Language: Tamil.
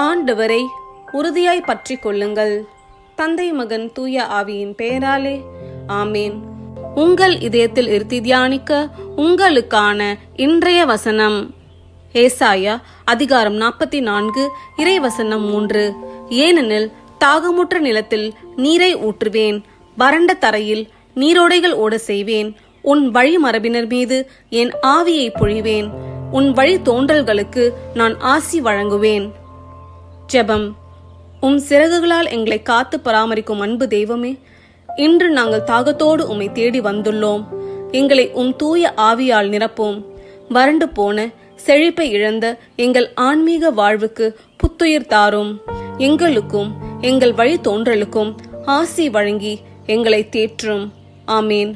ஆண்டவரை உறுதியாய் பற்றி கொள்ளுங்கள். தந்தை மகன் தூய ஆவியின் பெயராலே ஆமேன். உங்கள் இதயத்தில் இருத்தி தியானிக்க உங்களுக்கான இன்றைய வசனம். ஏசாயா அதிகாரம் நாற்பத்தி நான்கு இறைவசனம் மூன்று. ஏனெனில் தாகமுற்ற நிலத்தில் நீரை ஊற்றுவேன் வறண்ட தரையில் நீரோடைகள் ஓட செய்வேன். உன் வழிமரபினர் மீது என் ஆவியை பொழிவேன். உன் வழி தோன்றல்களுக்கு நான் ஆசி வழங்குவேன். ஜெபம். உம் சிறகுகளால் எங்களை காத்து பராமரிக்கும் அன்பு தெய்வமே இன்று நாங்கள் தாகத்தோடு உம்மை தேடி வந்துள்ளோம். எங்களை உம் தூய ஆவியால் நிரப்போம். வறண்டு போன செழிப்பை இழந்த எங்கள் ஆன்மீக வாழ்வுக்கு புத்துயிர் தாரும். எங்களுக்கும் எங்கள் வழி தோன்றலுக்கும் ஆசி வழங்கி எங்களை தேற்றும். ஆமேன்.